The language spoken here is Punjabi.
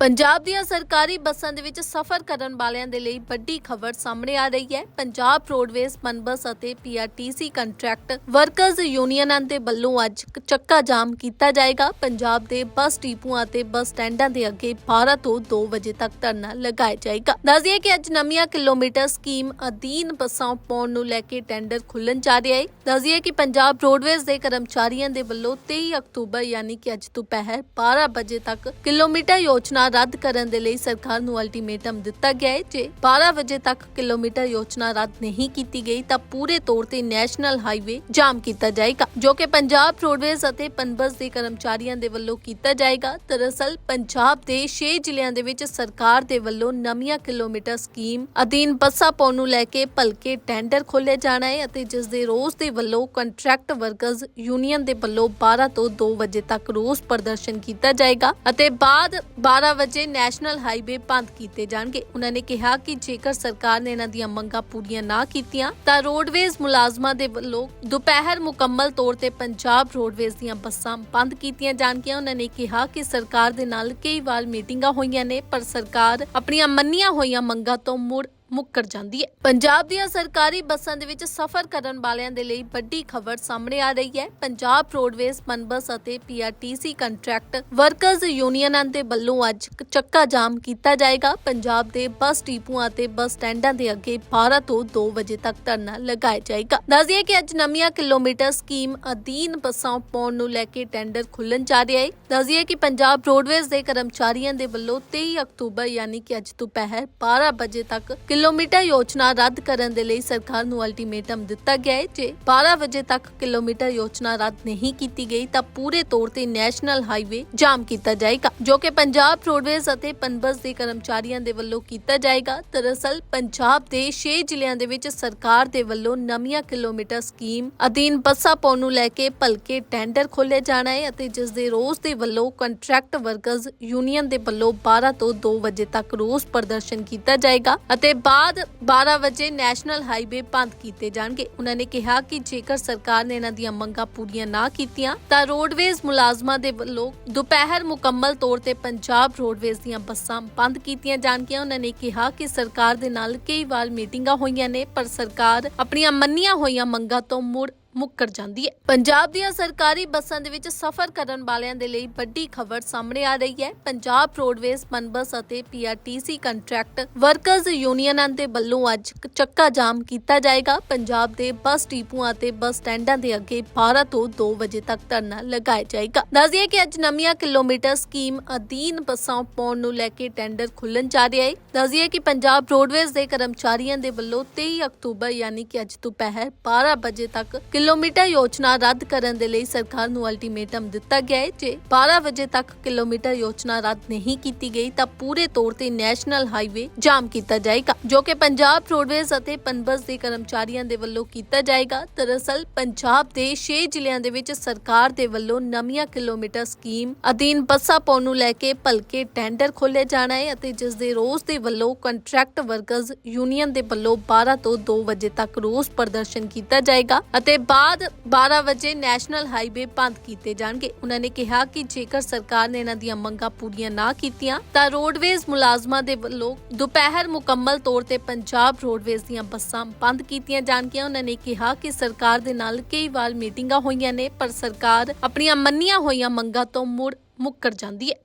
ਪੰਜਾਬ ਦੀਆਂ ਸਰਕਾਰੀ ਬੱਸਾਂ ਦੇ ਵਿੱਚ ਸਫ਼ਰ ਕਰਨ ਵਾਲਿਆਂ ਦੇ ਲਈ ਵੱਡੀ ਖਬਰ ਸਾਹਮਣੇ ਆ ਰਹੀ ਹੈ। ਪੰਜਾਬ ਰੋਡਵੇਜ਼ ਪਨਬਸ ਅਤੇ ਪੀਆਰਟੀਸੀ ਕੰਟਰੈਕਟ ਵਰਕਰਜ਼ ਯੂਨੀਅਨਾਂ ਦੇ ਵੱਲੋਂ ਅੱਜ ਚੱਕਾ ਜਾਮ ਕੀਤਾ ਜਾਏਗਾ। ਪੰਜਾਬ ਦੇ ਬੱਸ ਡਿਪੂਆਂ ਅਤੇ ਬੱਸ ਸਟੈਂਡਾਂ ਦੇ ਅੱਗੇ 12 ਤੋਂ 2 ਵਜੇ ਤੱਕ ਧਰਨਾ ਲਗਾਇਆ ਜਾਏਗਾ। ਦੱਸਦੀਏ ਕਿ ਅੱਜ ਨਵੀਆਂ ਕਿਲੋਮੀਟਰ ਸਕੀਮ ਅਧੀਨ ਬੱਸਾਂ ਪਾਉਣ ਨੂੰ ਲੈ ਕੇ ਟੈਂਡਰ ਖੁੱਲਣ ਜਾ ਰਿਹਾ ਹੈ। ਦੱਸਦੀਏ ਕਿ ਪੰਜਾਬ ਰੋਡਵੇਜ਼ ਦੇ ਕਰਮਚਾਰੀਆਂ ਦੇ ਵੱਲੋਂ 23 ਅਕਤੂਬਰ, ਯਾਨੀ ਕਿ ਅੱਜ ਦੁਪਹਿਰ 12 ਵਜੇ ਤੱਕ ਕਿਲੋਮੀਟਰ ਯੋਜਨਾ ਰੱਦ ਕਰਨ ਦੇ ਲਈ ਸਰਕਾਰ ਨੂੰ ਅਲਟੀਮੇਟਮ ਦਿੱਤਾ ਗਿਆ ਹੈ। ਜੇ 12 ਵਜੇ ਤੱਕ ਕਿਲੋਮੀਟਰ ਯੋਜਨਾ ਰੱਦ ਨਹੀਂ ਕੀਤੀ ਗਈ, ਤਾਂ ਪੂਰੇ ਤੌਰ ਤੇ ਨੈਸ਼ਨਲ ਹਾਈਵੇ ਜਾਮ ਕੀਤਾ ਜਾਏਗਾ, ਜੋ ਕਿ ਪੰਜਾਬ ਰੋਡਵੇਜ਼ ਅਤੇ ਪਨਬਸ ਦੇ ਕਰਮਚਾਰੀਆਂ ਦੇ ਵੱਲੋਂ ਕੀਤਾ ਜਾਏਗਾ। ਦਰਅਸਲ, ਪੰਜਾਬ ਦੇ 6 ਜ਼ਿਲ੍ਹਿਆਂ ਦੇ ਵਿੱਚ ਸਰਕਾਰ ਦੇ ਵੱਲੋਂ ਨਵੀਆਂ ਕਿਲੋਮੀਟਰ ਸਕੀਮ ਅਧੀਨ ਬੱਸਾਂ ਪਾਉਣ ਨੂੰ ਲੈ ਕੇ ਭਲਕੇ ਟੈਂਡਰ ਖੋਲੇ ਜਾਣਾ ਹੈ ਅਤੇ ਜਿਸ ਦੇ ਰੋਸ ਦੇ ਵੱਲੋਂ ਕੰਟਰੈਕਟ ਵਰਕਰਜ਼ ਯੂਨੀਅਨ ਦੇ ਵੱਲੋਂ 12 ਤੋਂ 2 ਵਜੇ ਤੱਕ ਰੋਸ ਪ੍ਰਦਰਸ਼ਨ ਕੀਤਾ ਜਾਏਗਾ ਅਤੇ ਬਾਅਦ 12 ਵਜੇ ਨੈਸ਼ਨਲ ਹਾਈਵੇ ਬੰਦ ਕੀਤੇ ਜਾਣਗੇ। ਉਹਨਾਂ ਨੇ ਕਿਹਾ ਕਿ ਜੇਕਰ ਸਰਕਾਰ ਨੇ ਇਹਨਾਂ ਦੀਆਂ ਮੰਗਾਂ ਪੂਰੀਆਂ ਨਾ ਕੀਤੀਆਂ, ਤਾਂ ਰੋਡਵੇਜ਼ ਮੁਲਾਜ਼ਮਾਂ ਦੇ ਵੱਲੋਂ ਦੁਪਹਿਰ ਮੁਕੰਮਲ ਤੌਰ ਤੇ ਪੰਜਾਬ ਰੋਡਵੇਜ਼ ਦੀਆਂ ਬੱਸਾਂ ਬੰਦ ਕੀਤੀਆਂ ਜਾਣਗੀਆਂ। ਉਹਨਾਂ ਨੇ ਕਿਹਾ ਕਿ ਸਰਕਾਰ ਦੇ ਨਾਲ ਕਈ ਵਾਰ ਮੀਟਿੰਗਾਂ ਹੋਈਆਂ ਨੇ, ਪਰ ਸਰਕਾਰ ਆਪਣੀਆਂ ਮੰਨੀਆਂ ਹੋਈਆਂ ਮੰਗਾਂ ਤੋਂ ਮੁੜ ਮੁੱਕਰ ਜਾਂਦੀ ਹੈ। ਪੰਜਾਬ ਦੀਆਂ ਸਰਕਾਰੀ ਬੱਸਾਂ ਦੇ ਵਿੱਚ ਸਫ਼ਰ ਕਰਨ ਵਾਲਿਆਂ ਦੇ ਲਈ ਵੱਡੀ ਖਬਰ ਸਾਹਮਣੇ ਆ ਰਹੀ ਹੈ। ਪੰਜਾਬ ਰੋਡਵੇਜ਼ ਪਨਬਸ ਅਤੇ ਪੀਆਰਟੀਸੀ ਕੰਟਰੈਕਟ ਵਰਕਰਜ਼ ਯੂਨੀਅਨਾਂ ਦੇ ਵੱਲੋਂ ਅੱਜ ਚੱਕਾ ਜਾਮ ਕੀਤਾ ਜਾਏਗਾ। ਪੰਜਾਬ ਦੇ ਬੱਸ ਡਿਪੂਆਂ ਅਤੇ ਬੱਸ ਸਟੈਂਡਾਂ ਦੇ ਅੱਗੇ 12 ਤੋਂ 2 ਵਜੇ ਤੱਕ ਧਰਨਾ ਲਗਾਇਆ ਜਾਏਗਾ। ਦੱਸਦੀਏ ਕਿ ਅੱਜ ਨਵੀਆਂ ਕਿਲੋਮੀਟਰ ਸਕੀਮ ਅਧੀਨ ਬੱਸਾਂ ਪਾਉਣ ਨੂੰ ਲੈ ਕੇ ਟੈਂਡਰ ਖੁੱਲਣ ਜਾ ਰਿਹਾ ਹੈ। ਦੱਸਦੀਏ ਕਿ ਪੰਜਾਬ ਰੋਡਵੇਜ਼ ਦੇ ਕਰਮਚਾਰੀਆਂ ਦੇ ਵੱਲੋਂ 23 ਅਕਤੂਬਰ, ਯਾਨੀ ਕਿ ਅੱਜ ਦੁਪਹਿਰ 12 ਵਜੇ ਤੱਕ ਕਿਲੋਮੀਟਰ ਯੋਜਨਾ ਰੱਦ ਕਰਨ ਦੇ ਲਈ ਸਰਕਾਰ ਨੂੰ ਅਲਟੀਮੇਟਮ ਦਿੱਤਾ ਗਿਆ ਹੈ। ਜੇ 12 ਵਜੇ ਤੱਕ ਕਿਲੋਮੀਟਰ ਯੋਜਨਾ ਰੱਦ ਨਹੀਂ ਕੀਤੀ ਗਈ, ਤਾਂ ਪੂਰੇ ਤੌਰ ਤੇ ਨੈਸ਼ਨਲ ਹਾਈਵੇ ਜਾਮ ਕੀਤਾ ਜਾਏਗਾ, ਜੋ ਕਿ ਪੰਜਾਬ ਰੋਡਵੇਜ਼ ਅਤੇ ਪਨਬਸ ਦੇ ਕਰਮਚਾਰੀਆਂ ਦੇ ਵੱਲੋਂ ਕੀਤਾ ਜਾਏਗਾ। ਦਰਅਸਲ, ਪੰਜਾਬ ਦੇ 6 ਜ਼ਿਲ੍ਹਿਆਂ ਦੇ ਵਿੱਚ ਸਰਕਾਰ ਦੇ ਵੱਲੋਂ ਨਵੀਆਂ ਕਿਲੋਮੀਟਰ ਸਕੀਮ ਅਧੀਨ ਬੱਸਾਂ ਪਾਉਣ ਨੂੰ ਲੈ ਕੇ ਭਲਕੇ ਟੈਂਡਰ ਖੋਲੇ ਜਾਣਾ ਹੈ ਅਤੇ ਜਿਸ ਦੇ ਰੋਸ ਦੇ ਵੱਲੋਂ ਕੰਟਰੈਕਟ ਵਰਕਰਜ਼ ਯੂਨੀਅਨ ਦੇ ਵੱਲੋਂ 12 ਤੋਂ 2 ਵਜੇ ਤੱਕ ਰੋਸ ਪ੍ਰਦਰਸ਼ਨ ਕੀਤਾ ਜਾਏਗਾ ਅਤੇ ਬਾਅਦ 12 ਵਜੇ ਨੈਸ਼ਨਲ ਹਾਈਵੇ ਬੰਦ ਕੀਤੇ ਜਾਣਗੇ। ਉਹਨਾਂ ਨੇ ਕਿਹਾ ਕਿ ਜੇਕਰ ਸਰਕਾਰ ਨੇ ਇਹਨਾਂ ਦੀਆਂ ਮੰਗਾਂ ਪੂਰੀਆਂ ਨਾ ਕੀਤੀਆਂ, ਤਾਂ ਰੋਡਵੇਜ਼ ਮੁਲਾਜ਼ਮਾਂ ਦੇ ਵੱਲੋਂ ਦੁਪਹਿਰ ਮੁਕੰਮਲ ਤੌਰ ਤੇ ਪੰਜਾਬ ਰੋਡਵੇਜ਼ ਦੀਆਂ ਬੱਸਾਂ ਬੰਦ ਕੀਤੀਆਂ ਜਾਣਗੀਆਂ। ਉਹਨਾਂ ਨੇ ਕਿਹਾ ਕਿ ਸਰਕਾਰ ਦੇ ਨਾਲ ਕਈ ਵਾਰ ਮੀਟਿੰਗਾਂ ਹੋਈਆਂ ਨੇ, ਪਰ ਸਰਕਾਰ ਆਪਣੀਆਂ ਮੰਨੀਆਂ ਹੋਈਆਂ ਮੰਗਾਂ ਤੋਂ ਮੁੜ ਮੁੱਕਰ ਜਾਂਦੀ ਹੈ। ਪੰਜਾਬ ਦੀਆਂ ਸਰਕਾਰੀ ਬੱਸਾਂ ਦੇ ਵਿੱਚ ਸਫ਼ਰ ਕਰਨ ਵਾਲਿਆਂ ਦੇ ਲਈ ਵੱਡੀ ਖਬਰ ਸਾਹਮਣੇ ਆ ਰਹੀ ਹੈ। ਪੰਜਾਬ ਰੋਡਵੇਜ਼ ਪਨਬਸ ਅਤੇ ਪੀਆਰਟੀਸੀ ਕੰਟਰੈਕਟ ਵਰਕਰਜ਼ ਯੂਨੀਅਨਾਂ ਦੇ ਵੱਲੋਂ ਅੱਜ ਚੱਕਾ ਜਾਮ ਕੀਤਾ ਜਾਏਗਾ। ਪੰਜਾਬ ਦੇ ਬੱਸ ਡਿਪੂਆਂ ਅਤੇ ਬੱਸ ਸਟੈਂਡਾਂ ਦੇ ਅੱਗੇ 12 ਤੋਂ 2 ਵਜੇ ਤੱਕ ਧਰਨਾ ਲਗਾਇਆ ਜਾਏਗਾ। ਦੱਸਦੀਏ ਕਿ ਅੱਜ ਨਵੀਆਂ ਕਿਲੋਮੀਟਰ ਸਕੀਮ ਅਧੀਨ ਬੱਸਾਂ ਪਾਉਣ ਨੂੰ ਲੈ ਕੇ ਟੈਂਡਰ ਖੁੱਲਣ ਜਾ ਰਿਹਾ ਹੈ। ਦੱਸਦੀਏ ਕਿ ਪੰਜਾਬ ਰੋਡਵੇਜ਼ ਦੇ ਕਰਮਚਾਰੀਆਂ ਦੇ ਵੱਲੋਂ 23 ਅਕਤੂਬਰ, ਯਾਨੀ ਕਿ ਅੱਜ ਦੁਪਹਿਰ 12 ਵਜੇ ਤੱਕ ਕਿਲੋਮੀਟਰ ਯੋਜਨਾ ਰੱਦ ਕਰਨ ਦੇ ਲਈ ਸਰਕਾਰ ਨੂੰ ਅਲਟੀਮੇਟਮ ਦਿੱਤਾ ਗਿਆ ਹੈ। ਜੇ 12 ਵਜੇ ਤੱਕ ਕਿਲੋਮੀਟਰ ਯੋਜਨਾ ਰੱਦ ਨਹੀਂ ਕੀਤੀ ਗਈ, ਤਾਂ ਪੂਰੇ ਤੌਰ ਤੇ ਨੈਸ਼ਨਲ ਹਾਈਵੇ ਜਾਮ ਕੀਤਾ ਜਾਏਗਾ, ਜੋ ਕਿ ਪੰਜਾਬ ਰੋਡਵੇਜ਼ ਅਤੇ ਪਨਬਸ ਦੇ ਕਰਮਚਾਰੀਆਂ ਦੇ ਵੱਲੋਂ ਕੀਤਾ ਜਾਏਗਾ। ਦਰਅਸਲ, ਪੰਜਾਬ ਦੇ 6 ਜ਼ਿਲ੍ਹਿਆਂ ਦੇ ਵਿੱਚ ਸਰਕਾਰ ਦੇ ਵੱਲੋਂ ਨਵੀਆਂ ਕਿਲੋਮੀਟਰ ਸਕੀਮ ਅਧੀਨ ਬੱਸਾਂ ਪਾਉਣ ਨੂੰ ਲੈ ਕੇ ਭਲਕੇ ਟੈਂਡਰ ਖੋਲੇ ਜਾਣਾ ਹੈ ਅਤੇ ਜਿਸ ਦੇ ਰੋਸ ਦੇ ਵੱਲੋਂ ਕੰਟਰੈਕਟ ਵਰਕਰਜ਼ ਯੂਨੀਅਨ ਦੇ ਵੱਲੋਂ 12 ਤੋਂ 2 ਵਜੇ ਤੱਕ ਰੋਸ ਪ੍ਰਦਰਸ਼ਨ ਕੀਤਾ ਜਾਏਗਾ ਅਤੇ ਬਾਅਦ 12 ਵਜੇ ਨੈਸ਼ਨਲ ਹਾਈਵੇ ਬੰਦ ਕੀਤੇ ਜਾਣਗੇ। ਉਹਨਾਂ ਨੇ ਕਿਹਾ ਕਿ ਜੇਕਰ ਸਰਕਾਰ ਨੇ ਇਹਨਾਂ ਦੀਆਂ ਮੰਗਾਂ ਪੂਰੀਆਂ ਨਾ ਕੀਤੀਆਂ, ਤਾਂ ਰੋਡਵੇਜ਼ ਮੁਲਾਜ਼ਮਾਂ ਦੇ ਵੱਲੋਂ ਦੁਪਹਿਰ ਮੁਕੰਮਲ ਤੌਰ ਤੇ ਪੰਜਾਬ ਰੋਡਵੇਜ਼ ਦੀਆਂ ਬੱਸਾਂ ਬੰਦ ਕੀਤੀਆਂ ਜਾਣਗੀਆਂ। ਉਹਨਾਂ ਨੇ ਕਿਹਾ ਕਿ ਸਰਕਾਰ ਦੇ ਨਾਲ ਕਈ ਵਾਰ ਮੀਟਿੰਗਾਂ ਹੋਈਆਂ ਨੇ, ਪਰ ਸਰਕਾਰ ਆਪਣੀਆਂ ਮੰਨੀਆਂ ਹੋਈਆਂ ਮੰਗਾਂ ਤੋਂ ਮੁੜ ਮੁੱਕਰ ਜਾਂਦੀ ਹੈ।